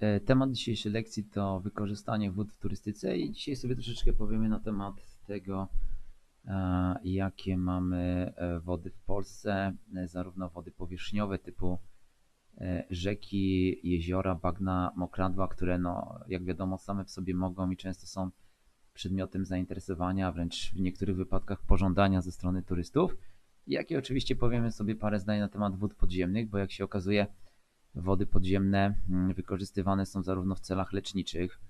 E, Temat dzisiejszej lekcji to wykorzystanie wód w turystyce i dzisiaj sobie troszeczkę powiemy na temat tego, e, jakie mamy e, wody w Polsce, zarówno wody powierzchniowe typu rzeki, jeziora, bagna, mokradła, które no, jak wiadomo same w sobie mogą i często są przedmiotem zainteresowania, wręcz w niektórych wypadkach pożądania ze strony turystów. Jak i oczywiście powiemy sobie parę zdań na temat wód podziemnych, bo jak się okazuje, wody podziemne mm, wykorzystywane są zarówno w celach leczniczych,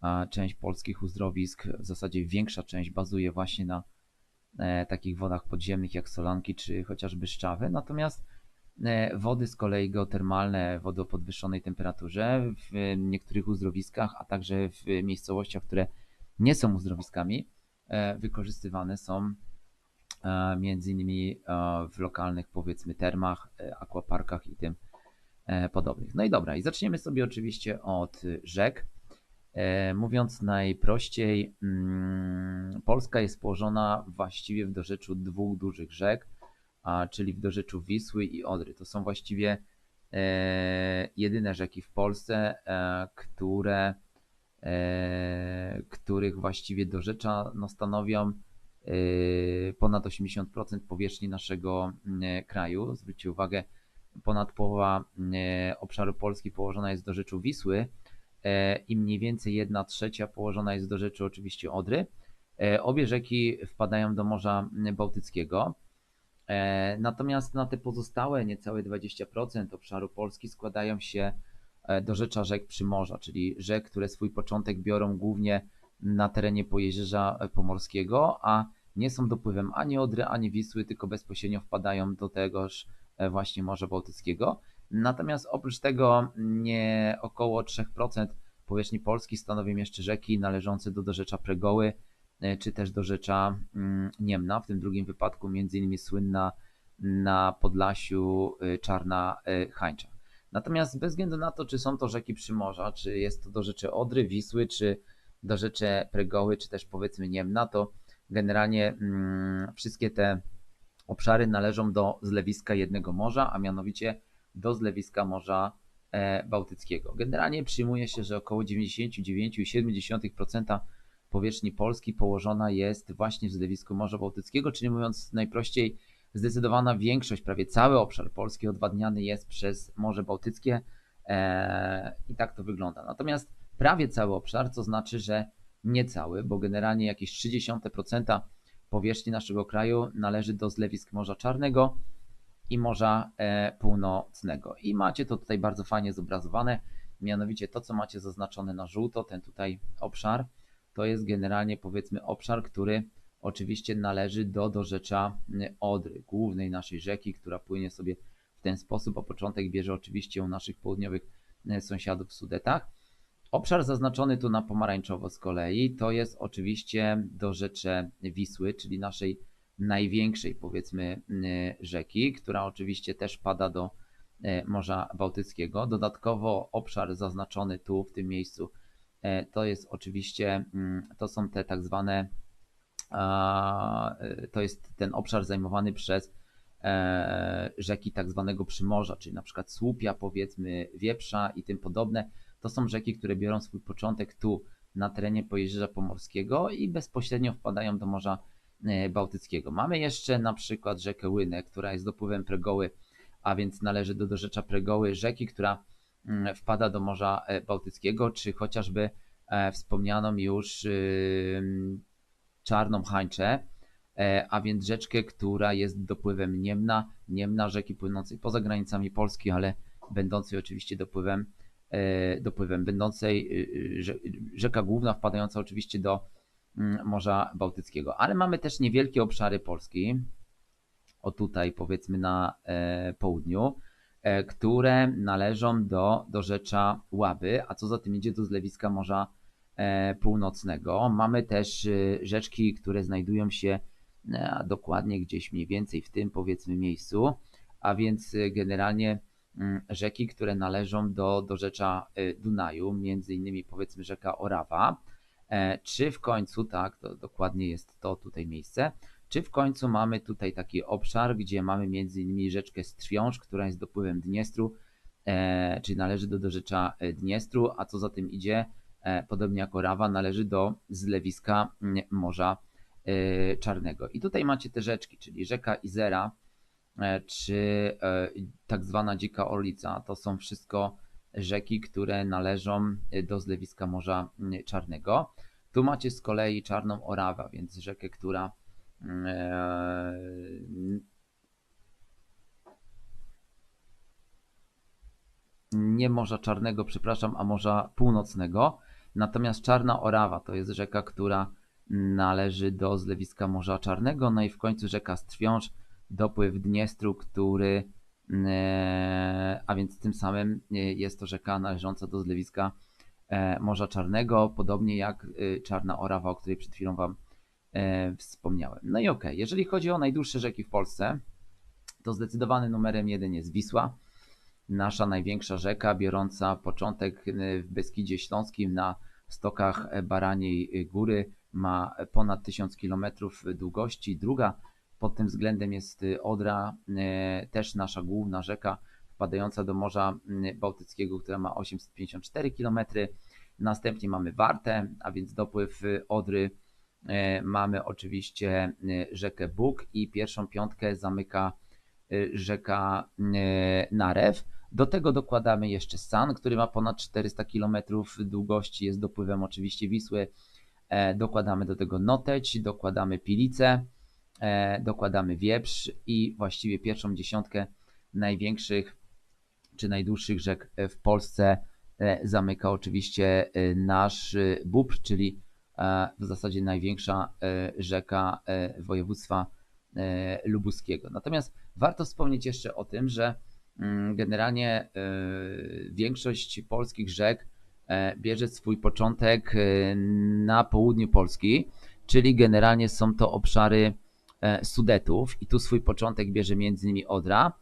a część polskich uzdrowisk, w zasadzie większa część bazuje właśnie na e, takich wodach podziemnych jak solanki czy chociażby szczawy. Natomiast e, wody z kolei geotermalne, wody o podwyższonej temperaturze w niektórych uzdrowiskach, a także w miejscowościach, które nie są uzdrowiskami, e, wykorzystywane są między innymi w lokalnych powiedzmy termach, aquaparkach i tym podobnych. No i dobra, i zaczniemy sobie oczywiście od rzek. E, Mówiąc najprościej, mm, Polska jest położona właściwie w dorzeczu dwóch dużych rzek, czyli w dorzeczu Wisły i Odry. To są właściwie e, jedyne rzeki w Polsce, e, które, e, których właściwie dorzecza no, stanowią e, ponad 80% powierzchni naszego mm, kraju. Zwróćcie uwagę, ponad połowa e, obszaru Polski położona jest w dorzeczu Wisły e, i mniej więcej 1 trzecia położona jest w dorzeczu oczywiście Odry. E, Obie rzeki wpadają do Morza Bałtyckiego. Natomiast na te pozostałe niecałe 20% obszaru Polski składają się e, dorzecza rzek Przymorza, czyli rzek, które swój początek biorą głównie na terenie Pojezierza Pomorskiego, a nie są dopływem ani Odry, ani Wisły, tylko bezpośrednio wpadają do tegoż właśnie Morza Bałtyckiego. Natomiast oprócz tego nie około 3% powierzchni Polski stanowią jeszcze rzeki należące do dorzecza Pregoły, e, czy też dorzecza mm, Niemna, w tym drugim wypadku między innymi słynna na Podlasiu e, Czarna e, Hańcza. Natomiast bez względu na to, czy są to rzeki Przymorza, czy jest to dorzecze Odry, Wisły, czy dorzecze Pregoły, czy też powiedzmy Niemna, to generalnie mm, wszystkie te obszary należą do zlewiska jednego morza, a mianowicie do zlewiska Morza e, Bałtyckiego. Generalnie przyjmuje się, że około 99,7% powierzchni Polski położona jest właśnie w zlewisku Morza Bałtyckiego, czyli mówiąc najprościej, zdecydowana większość, prawie cały obszar Polski odwadniany jest przez Morze Bałtyckie e, i tak to wygląda. Natomiast prawie cały obszar, co znaczy, że nie cały, bo generalnie jakieś 0,3% powierzchni naszego kraju należy do zlewisk Morza Czarnego i Morza e, Północnego. I macie to tutaj bardzo fajnie zobrazowane, mianowicie to, co macie zaznaczone na żółto, ten tutaj obszar, to jest generalnie powiedzmy obszar, który oczywiście należy do dorzecza Odry, głównej naszej rzeki, która płynie sobie w ten sposób, a początek bierze oczywiście u naszych południowych sąsiadów w Sudetach. Obszar zaznaczony tu na pomarańczowo z kolei to jest oczywiście dorzecze Wisły, czyli naszej największej powiedzmy y, rzeki, która oczywiście też pada do y, Morza Bałtyckiego. Dodatkowo obszar zaznaczony tu w tym miejscu y, to jest oczywiście, mm, to są te tak zwane, to jest ten obszar zajmowany przez e, rzeki tak zwanego Przymorza, czyli na przykład Słupia, powiedzmy Wieprza i tym podobne. To są rzeki, które biorą swój początek tu na terenie Pojezierza Pomorskiego i bezpośrednio wpadają do Morza e, Bałtyckiego. Mamy jeszcze na przykład rzekę Łynę, która jest dopływem Pregoły, a więc należy do dorzecza Pregoły, rzeki, która mm, wpada do Morza e, Bałtyckiego, czy chociażby e, wspomnianą już Czarną Hańczę, a więc rzeczkę, która jest dopływem Niemna, Niemna rzeki płynącej poza granicami Polski, ale będącej oczywiście dopływem, dopływem będącej y, rze- rzeka główna wpadająca oczywiście do mm, Morza Bałtyckiego. Ale mamy też niewielkie obszary Polski, o tutaj powiedzmy na e, południu, e, które należą do, do rzecza Łaby, a co za tym idzie do zlewiska Morza e, Północnego. Mamy też e, rzeczki, które znajdują się e, dokładnie gdzieś mniej więcej w tym powiedzmy miejscu, a więc e, generalnie rzeki, które należą do, do rzecza e, Dunaju, między innymi powiedzmy rzeka Orawa, E, czy w końcu, tak, to dokładnie jest to tutaj miejsce, czy w końcu mamy tutaj taki obszar, gdzie mamy między innymi rzeczkę Strwiąż, która jest dopływem Dniestru e, czyli należy do dorzecza e, Dniestru, a co za tym idzie, podobnie jak Orawa, należy do zlewiska mm, Morza Czarnego. I tutaj macie te rzeczki, czyli rzeka Izera, czy e, tak zwana Dzika Orlica. To są wszystko rzeki, które należą e, do zlewiska Morza Czarnego. Tu macie z kolei Czarną Orawę, więc rzekę, która e, nie Morza Czarnego, przepraszam, a Morza Północnego. Natomiast Czarna Orawa to jest rzeka, która należy do zlewiska Morza Czarnego. No i w końcu rzeka Strwiąż, dopływ Dniestru, który, e, a więc tym samym e, jest to rzeka należąca do zlewiska e, Morza Czarnego, podobnie jak Czarna Orawa, o której przed chwilą Wam wspomniałem. No i okej, jeżeli chodzi o najdłuższe rzeki w Polsce, to zdecydowany numerem jeden jest Wisła nasza największa rzeka, biorąca początek w Beskidzie Śląskim na stokach Baraniej Góry, ma ponad 1000 km długości. Druga pod tym względem jest Odra, y, też nasza główna rzeka wpadająca do Morza y, Bałtyckiego, która ma 854 km. Następnie mamy Wartę, a więc dopływ Odry. Mamy oczywiście rzekę Bóg i pierwszą piątkę zamyka rzeka Narew. Do tego dokładamy jeszcze San, który ma ponad 400 km długości, jest dopływem oczywiście Wisły. E, dokładamy do tego Noteć, dokładamy Pilice, dokładamy Wieprz i właściwie pierwszą dziesiątkę największych czy najdłuższych rzek w Polsce e, zamyka oczywiście nasz Bóbr, czyli w zasadzie największa rzeka województwa lubuskiego. Natomiast warto wspomnieć jeszcze o tym, że Mm, generalnie e, większość polskich rzek e, bierze swój początek e, na południu Polski, czyli generalnie są to obszary Sudetów i tu swój początek bierze m.in. Odra,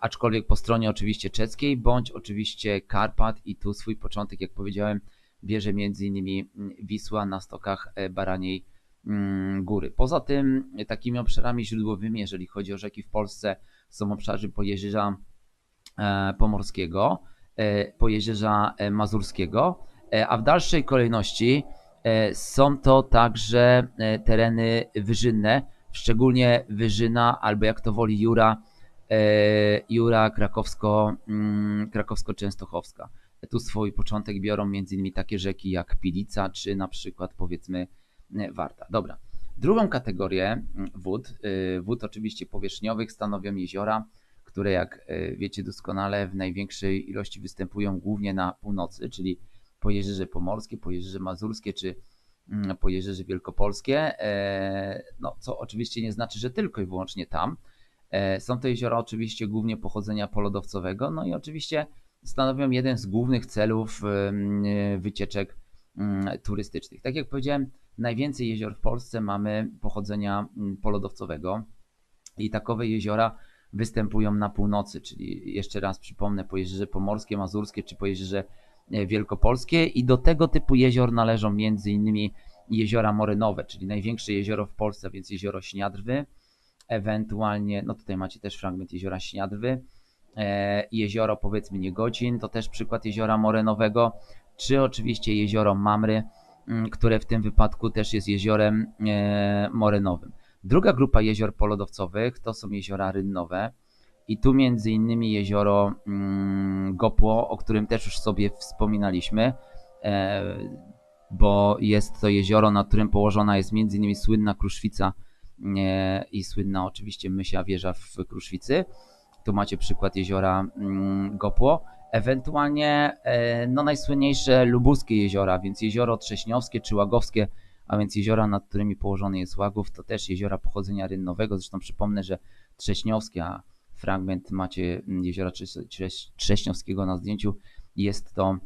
aczkolwiek po stronie oczywiście czeskiej, bądź oczywiście Karpat i tu swój początek, jak powiedziałem, bierze m.in. Wisła na stokach Baraniej mm, Góry. Poza tym takimi obszarami źródłowymi, jeżeli chodzi o rzeki w Polsce, są obszary Pojezierza e, Pomorskiego, e, Pojezierza e, Mazurskiego, a w dalszej kolejności są to także tereny wyżynne, szczególnie Wyżyna albo jak to woli Jura, Jura krakowsko, mm, krakowsko-częstochowska. Tu swój początek biorą m.in. takie rzeki jak Pilica czy na przykład powiedzmy Warta. Dobra. Drugą kategorię mm, wód, y, wód oczywiście powierzchniowych stanowią jeziora, które jak wiecie doskonale w największej ilości występują głównie na północy, czyli Pojezierze Pomorskie, Pojezierze Mazurskie czy mm, Pojezierze Wielkopolskie, e, no, co oczywiście nie znaczy, że tylko i wyłącznie tam. E, są to jeziora oczywiście głównie pochodzenia polodowcowego, no i oczywiście stanowią jeden z głównych celów wycieczek mm, turystycznych. Tak jak powiedziałem, Najwięcej jezior w Polsce mamy pochodzenia mm, polodowcowego i takowe jeziora występują na północy, czyli jeszcze raz przypomnę po jeziorze Pomorskie, Mazurskie czy po jeziorze Wielkopolskie i do tego typu jezior należą innymi jeziora morynowe, czyli największe jezioro w Polsce, więc jezioro Śniadrwy, ewentualnie, no tutaj macie też fragment jeziora Śniadrwy, e, jezioro powiedzmy Niegocin, to też przykład jeziora morynowego, czy oczywiście jezioro Mamry, Mm, które w tym wypadku też jest jeziorem e, morynowym. Druga grupa jezior polodowcowych to są jeziora rynnowe i tu między innymi jezioro mm, Gopło, o którym też już sobie wspominaliśmy, e, bo jest to jezioro, na którym położona jest między innymi słynna Kruszwica e, i słynna oczywiście Mysia wieża w Kruszwicy. Tu macie przykład jeziora mm, Gopło. Ewentualnie e, no, najsłynniejsze lubuskie jeziora, więc jezioro Trześniowskie czy Łagowskie, a więc jeziora, nad którymi położony jest Łagów, to też jeziora pochodzenia rynnowego. Zresztą przypomnę, że Trześniowskie, a fragment macie jeziora Trześniowskiego na zdjęciu, jest to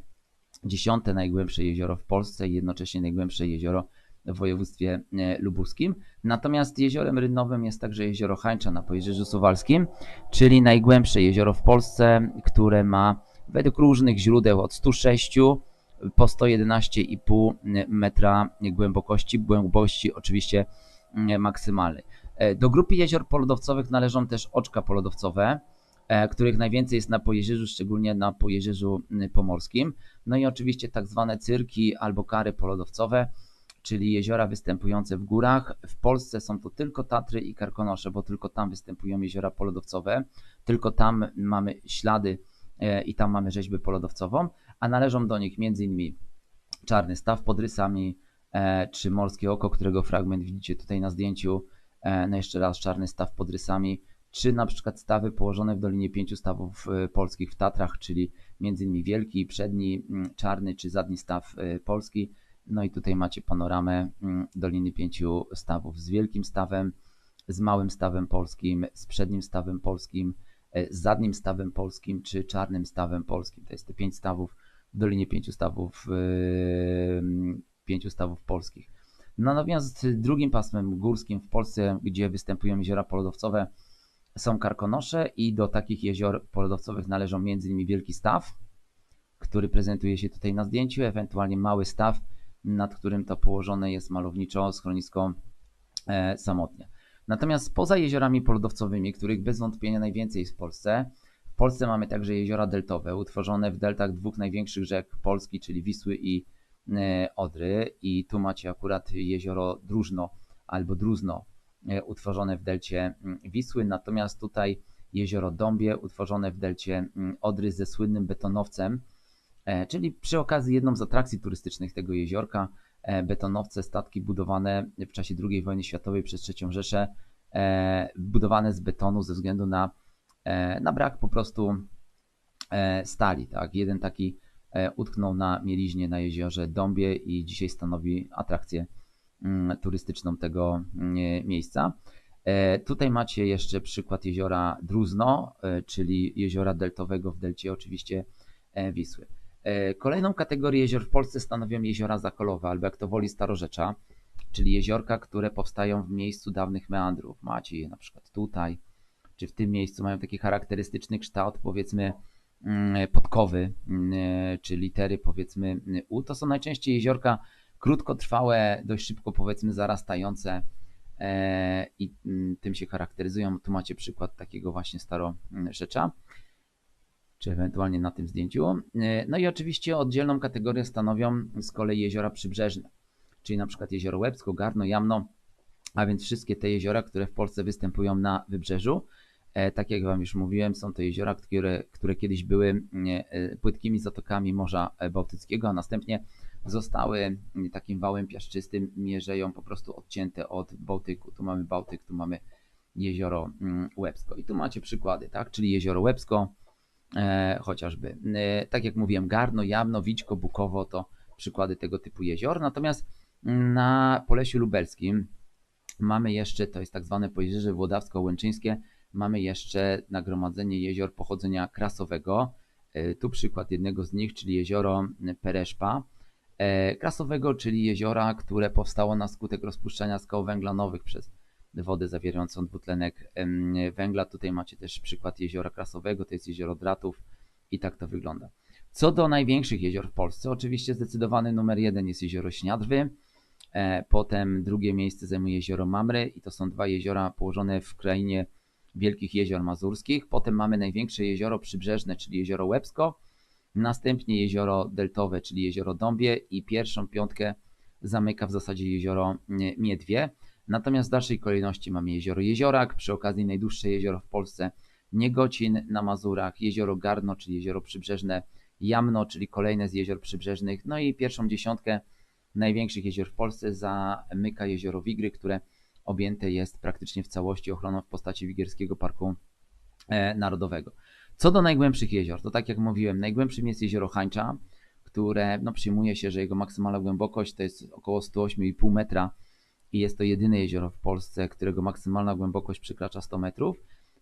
dziesiąte najgłębsze jezioro w Polsce i jednocześnie najgłębsze jezioro w województwie e, lubuskim. Natomiast jeziorem rynnowym jest także jezioro Hańcza na Pojezierzu Suwalskim, czyli najgłębsze jezioro w Polsce, które ma według różnych źródeł od 106 po 111,5 metra głębokości, głębokości oczywiście mm, maksymalnej. E, do grupy jezior polodowcowych należą też oczka polodowcowe, e, których najwięcej jest na Pojezierzu, szczególnie na Pojezierzu Pomorskim. No i oczywiście tak zwane cyrki albo kary polodowcowe, czyli jeziora występujące w górach. W Polsce są to tylko Tatry i Karkonosze, bo tylko tam występują jeziora polodowcowe, tylko tam mamy ślady e, i tam mamy rzeźbę polodowcową, a należą do nich m.in. Czarny Staw pod Rysami, czy Morskie Oko, którego fragment widzicie tutaj na zdjęciu, no jeszcze raz Czarny Staw pod Rysami, czy na przykład stawy położone w Dolinie Pięciu Stawów Polskich w Tatrach, czyli m.in. Wielki, Przedni, Czarny czy Zadni Staw Polski, no i tutaj macie panoramę mm, Doliny Pięciu Stawów z wielkim stawem, z małym stawem polskim, z przednim stawem polskim, e, z zadnim stawem polskim czy czarnym stawem polskim. To jest te pięć stawów w Dolinie Pięciu Stawów, yy, pięciu stawów polskich. No natomiast drugim pasmem górskim w Polsce, gdzie występują jeziora polodowcowe, są karkonosze i do takich jezior polodowcowych należą m.in. Wielki Staw, który prezentuje się tutaj na zdjęciu, ewentualnie Mały Staw, nad którym to położone jest malowniczo schronisko e, samotnie. Natomiast poza jeziorami polodowcowymi, których bez wątpienia najwięcej jest w Polsce, w Polsce mamy także jeziora deltowe, utworzone w deltach dwóch największych rzek Polski, czyli Wisły i Odry. I tu macie akurat jezioro Drużno albo Druzno, e, utworzone w delcie mm, Wisły. Natomiast tutaj jezioro Dąbie, utworzone w delcie mm, Odry ze słynnym betonowcem, E, czyli przy okazji jedną z atrakcji turystycznych tego jeziorka, e, betonowce, statki budowane w czasie II wojny światowej przez III Rzeszę, e, budowane z betonu ze względu na, na brak po prostu stali. Tak? Jeden taki utknął na mieliźnie na jeziorze Dąbie i dzisiaj stanowi atrakcję mm, turystyczną tego mm, miejsca. Tutaj macie jeszcze przykład jeziora Druzno, czyli jeziora deltowego w delcie oczywiście Wisły. E, kolejną kategorię jezior w Polsce stanowią jeziora zakolowe, albo jak to woli starorzecza, czyli jeziorka, które powstają w miejscu dawnych meandrów. Macie je na przykład tutaj, czy w tym miejscu mają taki charakterystyczny kształt, powiedzmy podkowy, mm, czy litery powiedzmy U. To są najczęściej jeziorka krótkotrwałe, dość szybko powiedzmy zarastające e, i mm, tym się charakteryzują. Tu macie przykład takiego właśnie starorzecza czy ewentualnie na tym zdjęciu. E, no i oczywiście oddzielną kategorię stanowią z kolei jeziora przybrzeżne, czyli na przykład jezioro Łebsko, Garno, Jamno, a więc wszystkie te jeziora, które w Polsce występują na wybrzeżu. E, tak jak Wam już mówiłem, są to jeziora, które, które kiedyś były e, płytkimi zatokami Morza Bałtyckiego, a następnie zostały takim wałem piaszczystym, mierzeją po prostu odcięte od Bałtyku. Tu mamy Bałtyk, tu mamy jezioro Łebsko. I tu macie przykłady, tak? Czyli jezioro Łebsko, e, chociażby. E, tak jak mówiłem, Garno, Jamno, Wićko, Bukowo to przykłady tego typu jezior. Natomiast na Polesiu Lubelskim mamy jeszcze, to jest tak zwane Pojezierze Włodawsko-Łęczyńskie, mamy jeszcze nagromadzenie jezior pochodzenia krasowego. E, tu przykład jednego z nich, czyli jezioro Pereszpa. E, krasowego, czyli jeziora, które powstało na skutek rozpuszczania skał węglanowych przez wodę zawierającą dwutlenek węgla. Tutaj macie też przykład jeziora krasowego, to jest jezioro Dratów i tak to wygląda. Co do największych jezior w Polsce, oczywiście zdecydowany numer jeden jest jezioro Śniadwy, e, potem drugie miejsce zajmuje jezioro Mamry i to są dwa jeziora położone w krainie Wielkich Jezior Mazurskich. Potem mamy największe jezioro przybrzeżne, czyli jezioro Łebsko, następnie jezioro deltowe, czyli jezioro Dąbie i pierwszą piątkę zamyka w zasadzie jezioro Miedwie. Natomiast w dalszej kolejności mamy jezioro Jeziorak, przy okazji najdłuższe jezioro w Polsce, Niegocin na Mazurach, jezioro Garno, czyli jezioro przybrzeżne, Jamno, czyli kolejne z jezior przybrzeżnych, no i pierwszą dziesiątkę największych jezior w Polsce zamyka jezioro Wigry, które objęte jest praktycznie w całości ochroną w postaci Wigierskiego Parku e, Narodowego. Co do najgłębszych jezior, to tak jak mówiłem, najgłębszym jest jezioro Hańcza, które no, przyjmuje się, że jego maksymalna głębokość to jest około 108,5 metra i jest to jedyne jezioro w Polsce, którego maksymalna głębokość przekracza 100 metrów.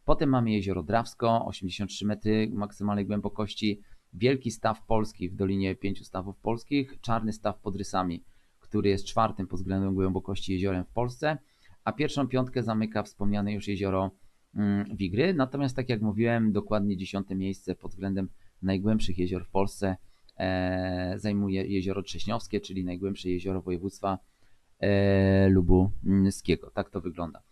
Potem mamy jezioro Drawsko, 83 metry maksymalnej głębokości, Wielki Staw Polski w Dolinie Pięciu Stawów Polskich, Czarny Staw pod Rysami, który jest czwartym pod względem głębokości jeziorem w Polsce, a pierwszą piątkę zamyka wspomniane już jezioro mm, Wigry. Natomiast tak jak mówiłem, dokładnie dziesiąte miejsce pod względem najgłębszych jezior w Polsce e, zajmuje jezioro Trześniowskie, czyli najgłębsze jezioro województwa e, Lubuskiego. Tak to wygląda.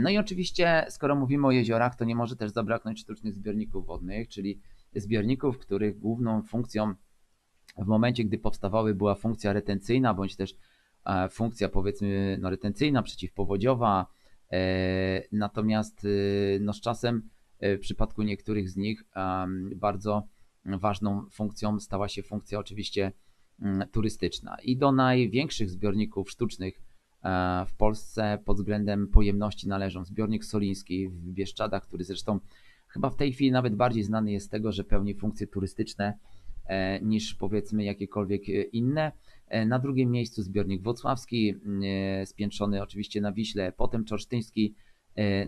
No i oczywiście, skoro mówimy o jeziorach, to nie może też zabraknąć sztucznych zbiorników wodnych, czyli zbiorników, których główną funkcją w momencie, gdy powstawały, była funkcja retencyjna, bądź też e, funkcja powiedzmy no, retencyjna, przeciwpowodziowa. E, natomiast e, no, z czasem w przypadku niektórych z nich bardzo ważną funkcją stała się funkcja oczywiście turystyczna. I do największych zbiorników sztucznych w Polsce pod względem pojemności należą zbiornik soliński w Bieszczadach, który zresztą chyba w tej chwili nawet bardziej znany jest z tego, że pełni funkcje turystyczne E, niż powiedzmy jakiekolwiek e, inne. E, na drugim miejscu zbiornik włocławski, spiętrzony oczywiście na Wiśle, potem czorsztyński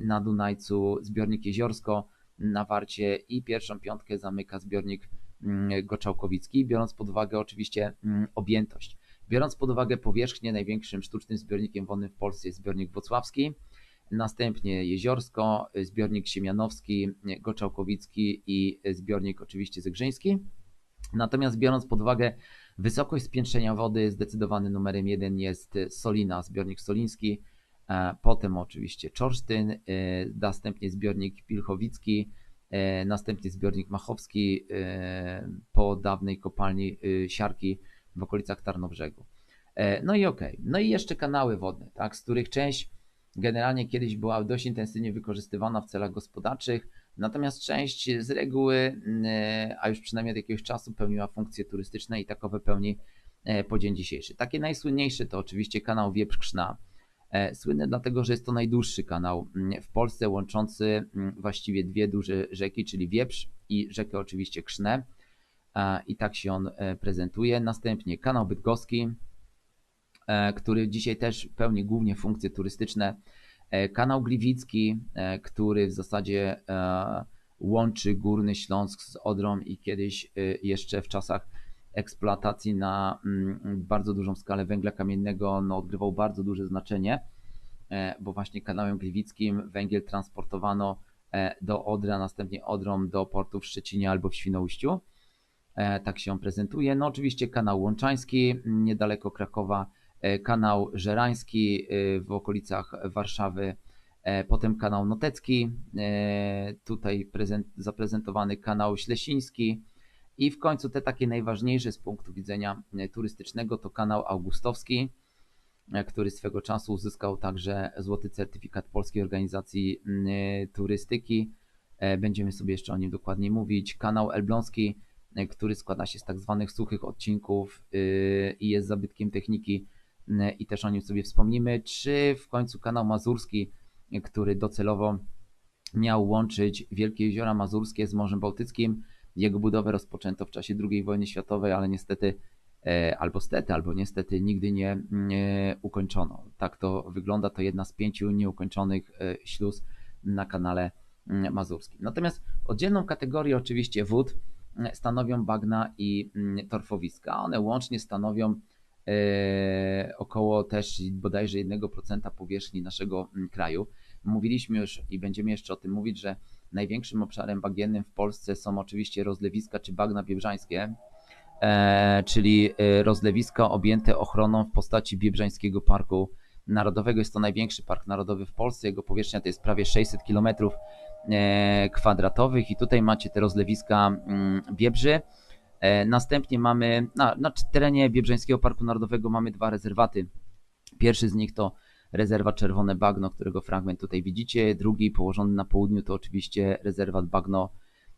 na Dunajcu, zbiornik Jeziorsko na Warcie i pierwszą piątkę zamyka zbiornik mm, Goczałkowicki, biorąc pod uwagę oczywiście mm, objętość. Biorąc pod uwagę powierzchnię, największym sztucznym zbiornikiem wodnym w Polsce jest zbiornik włocławski, następnie Jeziorsko, zbiornik Siemianowski, Goczałkowicki i zbiornik oczywiście Zegrzyński. Natomiast biorąc pod uwagę wysokość spiętrzenia wody, zdecydowany numerem jeden jest Solina, zbiornik soliński, e, potem oczywiście Czorsztyn, e, następnie zbiornik Pilchowicki, e, następnie zbiornik Machowski po dawnej kopalni siarki w okolicach Tarnobrzegu. No i okej. Okay. No i jeszcze kanały wodne, tak, z których część generalnie kiedyś była dość intensywnie wykorzystywana w celach gospodarczych, Natomiast część z reguły, mm, e, a już przynajmniej od jakiegoś czasu pełniła funkcje turystyczne i takowe pełni e, po dzień dzisiejszy. Takie najsłynniejsze to oczywiście kanał Wieprz-Krzna. E, słynny dlatego, że jest to najdłuższy kanał mm, w Polsce łączący mm, właściwie dwie duże rzeki, czyli Wieprz i rzekę oczywiście Krzne. I tak się on prezentuje. Następnie kanał Bydgoski, który dzisiaj też pełni głównie funkcje turystyczne kanał Gliwicki, e, który w zasadzie e, łączy Górny Śląsk z Odrą i kiedyś jeszcze w czasach eksploatacji na mm, bardzo dużą skalę węgla kamiennego no, odgrywał bardzo duże znaczenie, bo właśnie kanałem gliwickim węgiel transportowano do Odry, a następnie Odrą do portu w Szczecinie albo w Świnoujściu. Tak się on prezentuje. No oczywiście kanał Łączański, niedaleko Krakowa, E, kanał Żerański e, w okolicach Warszawy, e, potem kanał Notecki, tutaj prezent, zaprezentowany kanał Ślesiński i w końcu te takie najważniejsze z punktu widzenia turystycznego to kanał Augustowski, który swego czasu uzyskał także złoty certyfikat Polskiej Organizacji Turystyki. Będziemy sobie jeszcze o nim dokładniej mówić. Kanał Elbląski, który składa się z tak zwanych suchych odcinków i jest zabytkiem techniki i też o nim sobie wspomnimy, czy w końcu kanał Mazurski, który docelowo miał łączyć Wielkie Jeziora Mazurskie z Morzem Bałtyckim. Jego budowę rozpoczęto w czasie II wojny światowej, ale niestety, e, albo stety, albo niestety nigdy nie, nie ukończono. Tak to wygląda, to jedna z pięciu nieukończonych e, śluz na kanale mm, mazurskim. Natomiast oddzielną kategorię oczywiście wód mm, stanowią bagna i mm, torfowiska. One łącznie stanowią E, około też bodajże 1% powierzchni naszego mm, kraju. Mówiliśmy już i będziemy jeszcze o tym mówić, że największym obszarem bagiennym w Polsce są oczywiście rozlewiska czy bagna biebrzańskie, e, czyli e, rozlewiska objęte ochroną w postaci Biebrzańskiego Parku Narodowego. Jest to największy park narodowy w Polsce. Jego powierzchnia to jest prawie 600 km kwadratowych i tutaj macie te rozlewiska mm, Biebrzy. E, następnie mamy na, na terenie Biebrzańskiego Parku Narodowego mamy dwa rezerwaty. Pierwszy z nich to rezerwat Czerwone Bagno, którego fragment tutaj widzicie. Drugi położony na południu to oczywiście rezerwat Bagno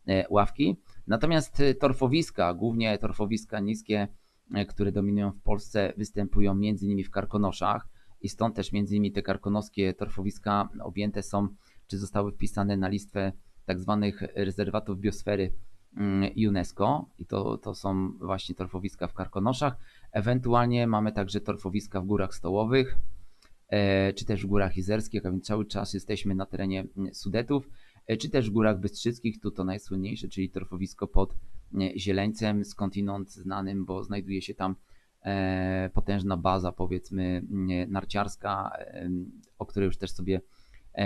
e, Ławki. Natomiast torfowiska, głównie torfowiska niskie, e, które dominują w Polsce, występują innymi w Karkonoszach i stąd też innymi te karkonoskie torfowiska objęte są, czy zostały wpisane na listę tak zwanych rezerwatów biosfery UNESCO i to, to są właśnie torfowiska w Karkonoszach. Ewentualnie mamy także torfowiska w Górach Stołowych, e, czy też w Górach Izerskich, a więc cały czas jesteśmy na terenie mm, Sudetów, e, czy też w Górach Bystrzyckich, tu to najsłynniejsze, czyli torfowisko pod e, Zieleńcem, skądinąd znanym, bo znajduje się tam potężna baza, powiedzmy, narciarska, o której już też sobie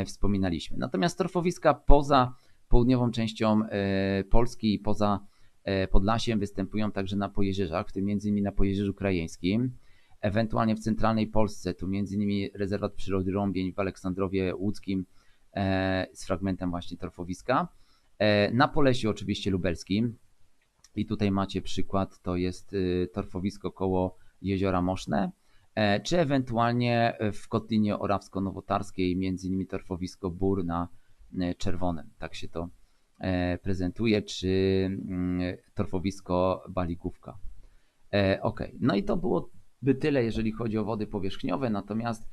wspominaliśmy. Natomiast torfowiska poza południową częścią e, Polski i poza e, Podlasiem występują także na Pojezierzach, w tym m.in. na Pojezierzu Krajeńskim. ewentualnie w centralnej Polsce, tu innymi rezerwat przyrody Rąbień w Aleksandrowie Łódzkim e, z fragmentem właśnie torfowiska. Na Polesie oczywiście lubelskim i tutaj macie przykład, to jest torfowisko koło jeziora Moszne, czy ewentualnie w Kotlinie Orawsko-Nowotarskiej, między innymi torfowisko Bór na Czerwonym, tak się to e, prezentuje, czy mm, torfowisko Baligówka. Ok, no i to byłoby tyle, jeżeli chodzi o wody powierzchniowe, natomiast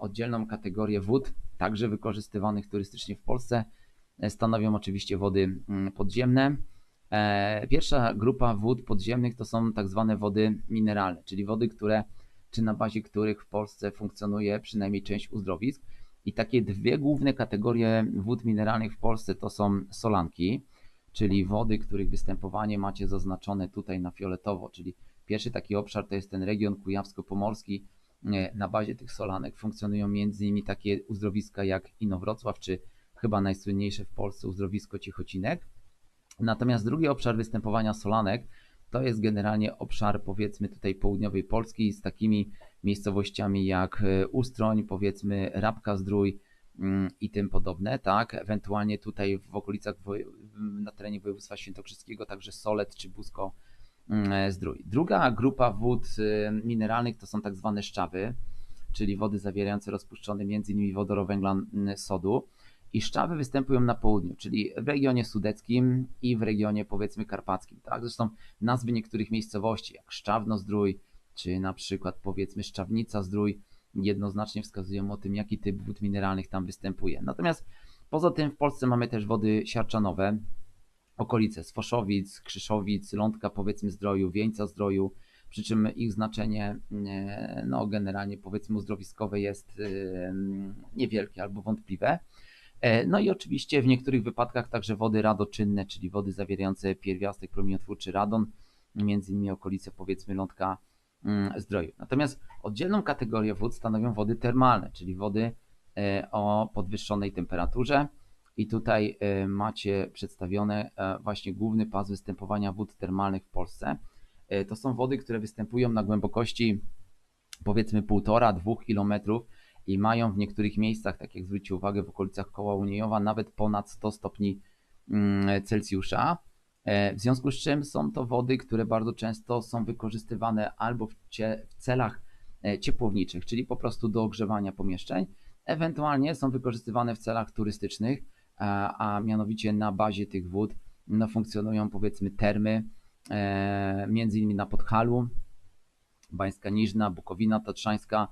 oddzielną kategorię wód, także wykorzystywanych turystycznie w Polsce, stanowią oczywiście wody mm, podziemne. E, Pierwsza grupa wód podziemnych to są tak zwane wody mineralne, czyli wody, które, czy na bazie których w Polsce funkcjonuje przynajmniej część uzdrowisk. I takie dwie główne kategorie wód mineralnych w Polsce to są solanki, czyli wody, których występowanie macie zaznaczone tutaj na fioletowo, czyli pierwszy taki obszar to jest ten region kujawsko-pomorski. E, Na bazie tych solanek funkcjonują między innymi takie uzdrowiska jak Inowrocław, czy chyba najsłynniejsze w Polsce uzdrowisko Ciechocinek. Natomiast drugi obszar występowania solanek to jest generalnie obszar powiedzmy tutaj południowej Polski z takimi miejscowościami jak e, Ustroń, powiedzmy Rabka Zdrój mm, i tym podobne, tak? Ewentualnie tutaj w okolicach na terenie województwa świętokrzyskiego także Solet czy Busko mm, e, Zdrój. Druga grupa wód e, mineralnych to są tak zwane szczawy, czyli wody zawierające rozpuszczony m.in. wodorowęglan sodu. I szczawy występują na południu, czyli w regionie sudeckim i w regionie powiedzmy karpackim. Tak? Zresztą nazwy niektórych miejscowości, jak Szczawno-Zdrój, czy na przykład powiedzmy Szczawnica-Zdrój, jednoznacznie wskazują o tym, jaki typ wód mineralnych tam występuje. Natomiast poza tym w Polsce mamy też wody siarczanowe, okolice Sfoszowic, Krzyszowic, Lądka powiedzmy Zdroju, Wieńca Zdroju, przy czym ich znaczenie e, no generalnie powiedzmy uzdrowiskowe jest e, niewielkie albo wątpliwe. E, No i oczywiście w niektórych wypadkach także wody radoczynne, czyli wody zawierające pierwiastek promieniotwórczy radon, między innymi okolice powiedzmy lądka mm, zdroju. Natomiast oddzielną kategorię wód stanowią wody termalne, czyli wody e, o podwyższonej temperaturze. I tutaj e, macie przedstawione właśnie główny pas występowania wód termalnych w Polsce. To są wody, które występują na głębokości powiedzmy 1,5-2 km i mają w niektórych miejscach, tak jak zwróćcie uwagę, w okolicach koła Uniejowa, nawet ponad 100 stopni mm, Celsjusza. E, W związku z czym są to wody, które bardzo często są wykorzystywane albo w, w celach e, ciepłowniczych, czyli po prostu do ogrzewania pomieszczeń, ewentualnie są wykorzystywane w celach turystycznych, a, a mianowicie na bazie tych wód no, funkcjonują powiedzmy termy, e, między innymi na Podhalu, Bańska Niżna, Bukowina Tatrzańska,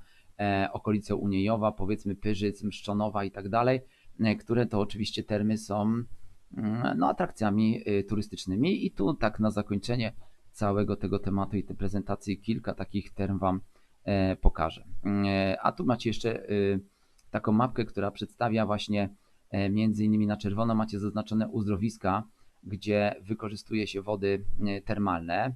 okolice Uniejowa, powiedzmy Pyrzyc, Mszczonowa i tak dalej, e, które to oczywiście termy są mm, no, atrakcjami y, turystycznymi. I tu tak na zakończenie całego tego tematu i tej prezentacji kilka takich term Wam e, pokażę. E, A tu macie jeszcze y, taką mapkę, która przedstawia właśnie e, między innymi na czerwono macie zaznaczone uzdrowiska, gdzie wykorzystuje się wody e, termalne,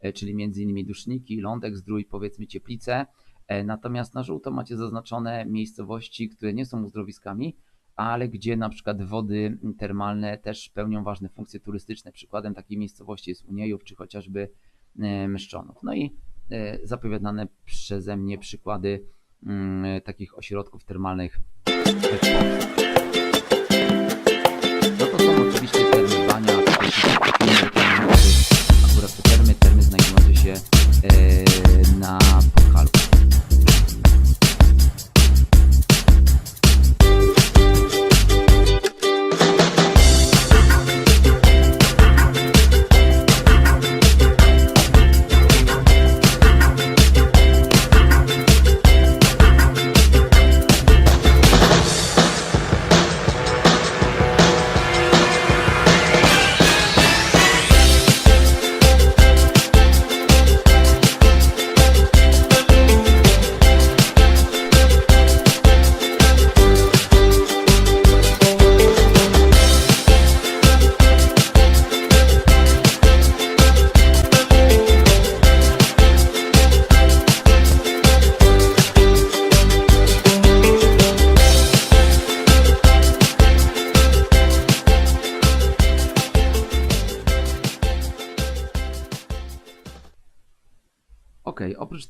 e, czyli między innymi duszniki, lądek, zdrój, powiedzmy cieplice. E, Natomiast na żółto macie zaznaczone miejscowości, które nie są uzdrowiskami, ale gdzie na przykład wody termalne też pełnią ważne funkcje turystyczne. Przykładem takiej miejscowości jest Uniejów, czy chociażby e, Myszczonów. No i e, zapowiadane przeze mnie przykłady mm, takich ośrodków termalnych.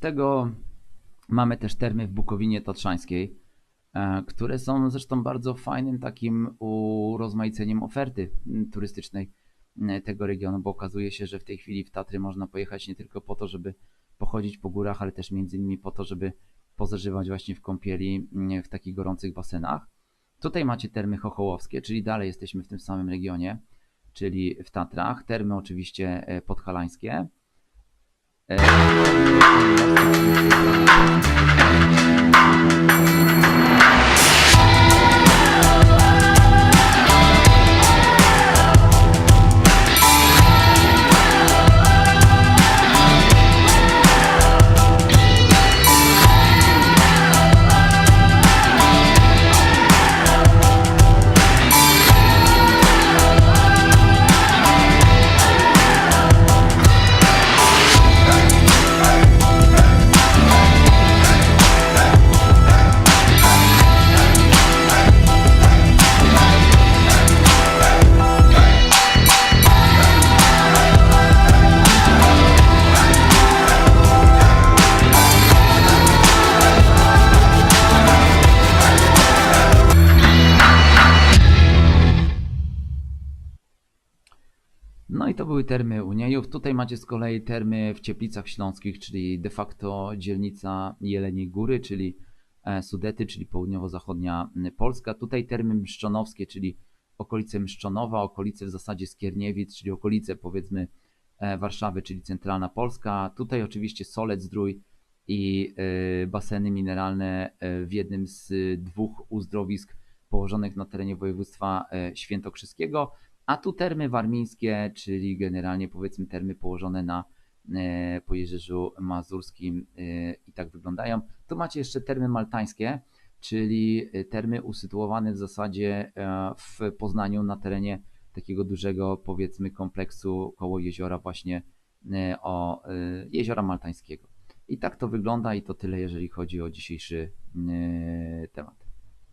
Tego mamy też termy w Bukowinie Tatrzańskiej, e, które są zresztą bardzo fajnym takim urozmaiceniem oferty turystycznej m, tego regionu, bo okazuje się, że w tej chwili w Tatry można pojechać nie tylko po to, żeby pochodzić po górach, ale też między innymi po to, żeby pozażywać właśnie w kąpieli m, w takich gorących basenach. Tutaj macie termy chochołowskie, czyli dalej jesteśmy w tym samym regionie, czyli w Tatrach. Termy oczywiście e, podhalańskie. E, Tutaj macie z kolei termy w Cieplicach Śląskich, czyli de facto dzielnica Jeleniej Góry, czyli e, Sudety, czyli południowo-zachodnia Polska. Tutaj termy Mszczonowskie, czyli okolice Mszczonowa, okolice w zasadzie Skierniewic, czyli okolice powiedzmy e, Warszawy, czyli centralna Polska. Tutaj oczywiście Solec Zdrój i e, baseny mineralne w jednym z dwóch uzdrowisk położonych na terenie województwa świętokrzyskiego. A tu termy warmińskie, czyli generalnie powiedzmy termy położone na e, Pojezierzu Mazurskim e, i tak wyglądają. Tu macie jeszcze termy maltańskie, czyli e, termy usytuowane w zasadzie w Poznaniu na terenie takiego dużego powiedzmy kompleksu koło jeziora właśnie o jeziora maltańskiego. I tak to wygląda i to tyle jeżeli chodzi o dzisiejszy temat.